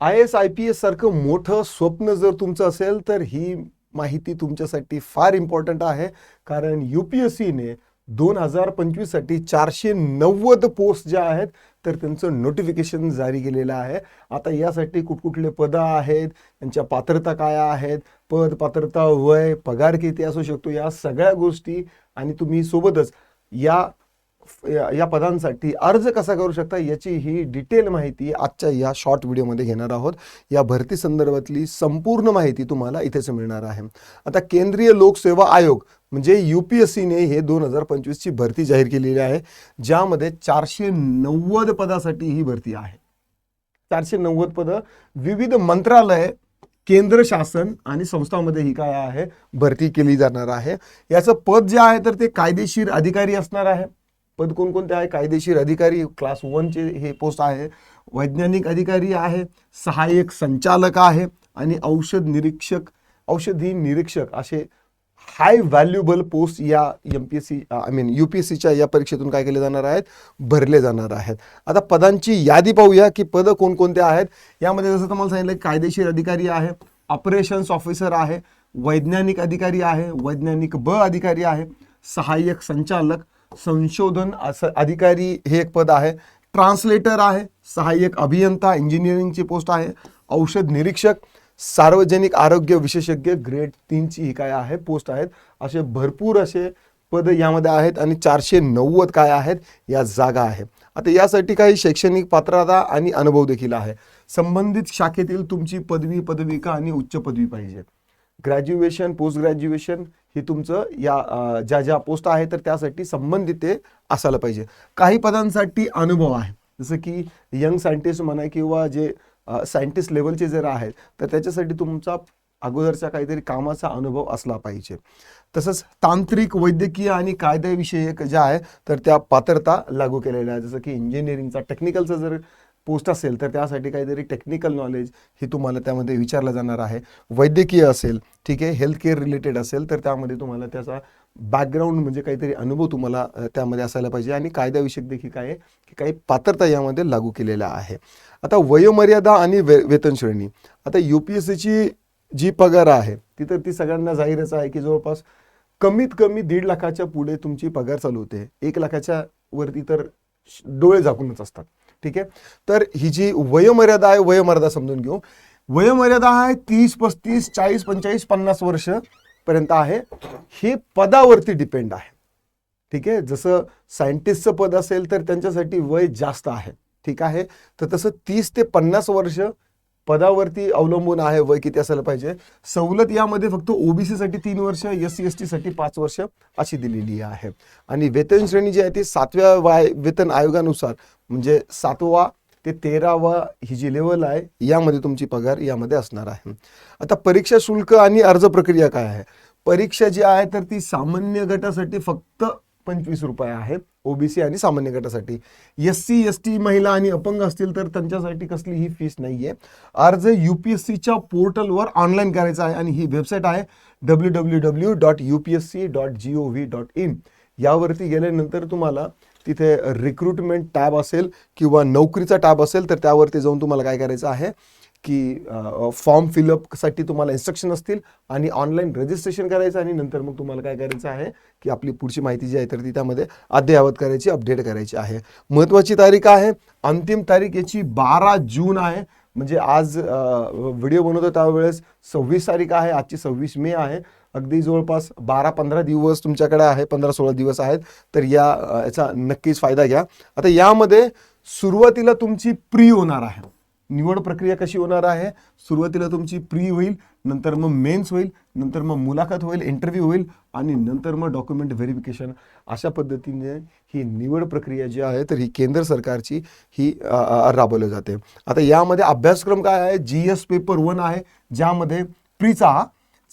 I S I P S सारखं मोठं स्वप्न जर तुमचं असेल तर ही माहिती तुमच्यासाठी फार इम्पॉर्टंट आहे. कारण यू पी एस सीने दोन हजार पंचवीससाठी चारशे नव्वद पोस्ट ज्या आहेत तर त्यांचं नोटिफिकेशन जारी केलेलं आहे. आता यासाठी कुठकुठले पदं आहेत त्यांच्या पात्रता काय आहेत पद पात्रता वय पगार किती असू शकतो या सगळ्या गोष्टी आणि तुम्ही सोबतच या या या पदांसाठी अर्ज कसा करू शकता याची ही डिटेल माहिती आजच्या या शॉर्ट व्हिडिओमध्ये घेणार आहोत. या भरती संदर्भातली संपूर्ण माहिती तुम्हाला इथेच मिळणार आहे. आता केंद्रीय लोकसेवा आयोग म्हणजे यू पी एस सीने हे दोन हजार पंचवीसची भरती जाहीर केलेली आहे ज्यामध्ये चारशे नव्वद पदासाठी ही भरती आहे. चारशे नव्वद पदं विविध मंत्रालय केंद्र शासन आणि संस्थांमध्ये ही काय आहे भरती केली जाणार आहे. याचं पद जे आहे तर ते कायदेशीर अधिकारी असणार आहे. पद कोणकोणते आहे? कायदेशीर अधिकारी क्लास वनचे हे पोस्ट आहे. वैज्ञानिक अधिकारी आहे सहाय्यक संचालक आहे आणि औषध निरीक्षक औषधी निरीक्षक असे हाय व्हॅल्युबल पोस्ट या M P S C I mean U P S सीच्या या परीक्षेतून काय केले जाणार आहेत? भरले जाणार आहेत. आता पदांची यादी पाहूया की पदं कोणकोणते आहेत. यामध्ये जसं तुम्हाला सांगितलं की कायदेशीर अधिकारी आहे ऑपरेशन्स ऑफिसर आहे वैज्ञानिक अधिकारी आहे वैज्ञानिक ब अधिकारी आहे सहाय्यक संचालक संशोधन असं अधिकारी हे एक पद आहे. ट्रान्सलेटर आहे. सहाय्यक अभियंता इंजिनिअरिंगची पोस्ट आहे. औषध निरीक्षक सार्वजनिक आरोग्य विशेषज्ञ ग्रेड तीनची ही काय आहे? पोस्ट आहेत. असे भरपूर असे पद यामध्ये आहेत आणि चारशे नव्वद काय आहेत? या जागा आहेत. आता यासाठी काही शैक्षणिक पात्रता आणि अनुभव देखील आहे. संबंधित शाखेतील तुमची पदवी पदविका आणि उच्च पदवी पाहिजे ग्रॅज्युएशन पोस्ट ग्रॅज्युएशन हे तुमचं या ज्या ज्या पोस्ट आहे तर त्यासाठी संबंधित ते असायला पाहिजे. काही पदांसाठी अनुभव आहे. जसं की यंग सायंटिस्ट म्हणा किंवा जे सायंटिस्ट लेवलचे जर आहेत तर त्याच्यासाठी तुमचा अगोदरचा काहीतरी कामाचा अनुभव असला पाहिजे. तसंच तांत्रिक वैद्यकीय आणि कायदेविषयक ज्या आहे तर त्या पात्रता लागू केलेल्या आहेत. जसं की इंजिनिअरिंगचा टेक्निकलचा जर पोस्ट असेल तर त्यासाठी काहीतरी टेक्निकल नॉलेज हे तुम्हाला त्यामध्ये विचारलं जाणार आहे. वैद्यकीय असेल ठीक आहे हेल्थ केअर रिलेटेड असेल तर त्यामध्ये तुम्हाला त्याचा बॅकग्राऊंड म्हणजे काहीतरी अनुभव तुम्हाला त्यामध्ये असायला पाहिजे. आणि कायद्याविषयक देखील काय आहे की काही पात्रता यामध्ये लागू केलेल्या आहे. आता वयोमर्यादा आणि वे वेतन श्रेणी. आता यू पी एस सीची जी पगार आहे ती तर ती सगळ्यांना जाहीरच आहे की जवळपास कमीत कमी दीड लाखाच्या पुढे तुमची पगार चालू होते. एक लाखाच्या वरती तर श- डोळे झाकूनच असतात. ठीक आहे? तर ही जी वयोमर्यादा आहे वयोमर्यादा समजून घेऊ. वयोमर्यादा आहे तीस पस्तीस चाळीस पंचेचाळीस पन्नास वर्ष पर्यंत आहे. हे पदावरती डिपेंड आहे. ठीक आहे? जसं सायंटिस्टचं पद असेल तर त्यांच्यासाठी वय जास्त आहे. ठीक आहे? तर तसं तीस ते पन्नास वर्ष पदावरती अवलंबून आहे वय किती असायला पाहिजे. सवलत यामध्ये फक्त ओबीसीसाठी तीन वर्ष एस सी एस टी साठी पाच वर्ष अशी दिलेली आहे. आणि वेतन श्रेणी जी आहे ती सातव्या वाय वेतन आयोगानुसार म्हणजे सातवा ते तेरावा ही जी लेवल आहे यामध्ये तुमची पगार यामध्ये असणार आहे. आता परीक्षा शुल्क आणि अर्ज प्रक्रिया काय आहे? परीक्षा जी आहे तर ती सामान्य गटासाठी फक्त पंचवीस रुपये आहे ओबीसी आणि सामान्य गटासाठी. एस सी एस टी महिला आणि अपंग असतील तर त्यांच्यासाठी कसली ही फीस नाही आहे अर्ज यू पी एस सीच्या पोर्टलवर ऑनलाईन करायचा आहे आणि ही वेबसाईट आहे W W W dot U P S C dot G O V dot in यावरती गेल्यानंतर तुम्हाला तिथे रिक्रुटमेंट टॅब असेल किंवा नोकरीचा टॅब असेल तर त्यावरती जाऊन तुम्हाला काय करायचं आहे की फॉर्म फिलअपसाठी तुम्हाला इन्स्ट्रक्शन असतील आणि ऑनलाईन रजिस्ट्रेशन करायचं आणि नंतर मग तुम्हाला काय करायचं आहे की आपली पुढची माहिती जी आहे तर ती त्यामध्ये अद्ययावत करायची अपडेट करायची आहे. महत्त्वाची तारीख आहे अंतिम तारीख याची बारा जून आहे. म्हणजे आज व्हिडिओ बनवतो त्यावेळेस सव्वीस तारीख आहे आजची सव्वीस मे आहे. अगदी जवळपास बारा पंधरा दिवस तुमच्याकडे आहे पंधरा सोळा दिवस आहेत. तर या याचा नक्कीच फायदा घ्या. आता यामध्ये सुरुवातीला तुमची प्री होणार आहे. निवड प्रक्रिया कशी होणार आहे? सुरुवातीला तुमची प्री होईल नंतर मग मेन्स होईल नंतर मग मुलाखत होईल इंटरव्ह्यू होईल आणि नंतर मग डॉक्युमेंट व्हेरिफिकेशन अशा पद्धतीने ही निवड प्रक्रिया जी आहे तर ही केंद्र सरकारची ही राबवली जाते. आता यामध्ये अभ्यासक्रम काय आहे? जी एस पेपर वन आहे ज्यामध्ये प्रीचा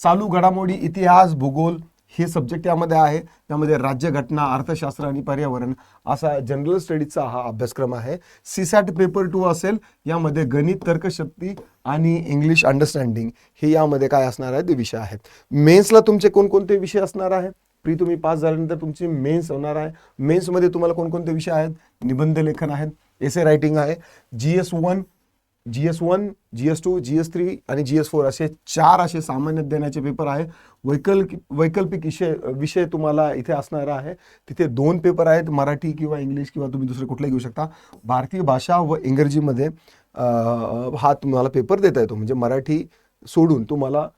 चालू घडामोडी इतिहास भूगोल हे सब्जेक्ट यामध्ये आहे. त्यामध्ये राज्यघटना अर्थशास्त्र आणि पर्यावरण असा जनरल स्टडीजचा हा अभ्यासक्रम आहे. सीसॅट पेपर टू असेल. यामध्ये गणित तर्कशक्ती आणि इंग्लिश अंडरस्टँडिंग हे यामध्ये काय असणार आहे ते विषय आहेत. मेन्सला तुमचे कोणकोणते विषय असणार आहे प्री तुम्ही पास झाल्यानंतर तुमची मेन्स होणार आहे. मेन्समध्ये तुम्हाला कोणकोणते विषय आहेत? निबंध लेखन आहेत. एसे रायटिंग आहे. G S one G S one G S two G S three आणि जी एस फोर असे चार असे सामान्य ज्ञानाचे पेपर आहे. वैकल्पिक वैकल्पिक विषय विषय तुम्हाला इथे असणार आहे. तिथे दोन पेपर आहेत मराठी किंवा इंग्लिश किंवा तुम्ही दुसरे कुठलाही घेऊ शकता. भारतीय भाषा व इंग्रजीमध्ये हा तुम्हाला पेपर देता येतो. म्हणजे मराठी सोडून तुम्हाला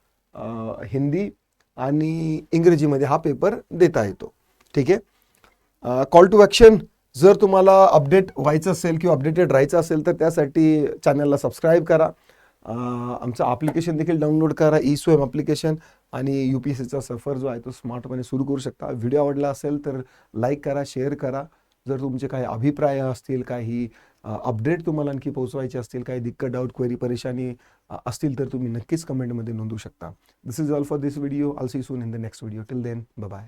हिंदी आणि इंग्रजीमध्ये हा पेपर देता येतो. ठीक आहे? कॉल टू ॲक्शन जर तुम्हाला अपडेट व्हायचं असेल किंवा अपडेटेड राहायचं असेल तर त्यासाठी चॅनलला सबस्क्राईब करा. आमचं ॲप्लिकेशन देखील डाउनलोड करा ई स्वयं ॲप्लिकेशन आणि यू पी एस सीचा सफर जो आहे तो स्मार्टपणे सुरू करू शकता. व्हिडिओ आवडला असेल तर लाईक करा शेअर करा. जर तुमचे काही अभिप्राय असतील काही अपडेट तुम्हाला आणखी पोहोचवायचे असतील काही दिक्कत डाऊट क्वेरी परेशानी असतील तर तुम्ही नक्कीच कमेंटमध्ये नोंदवू शकता. This is all for this video I'll see soon in the next video till then bye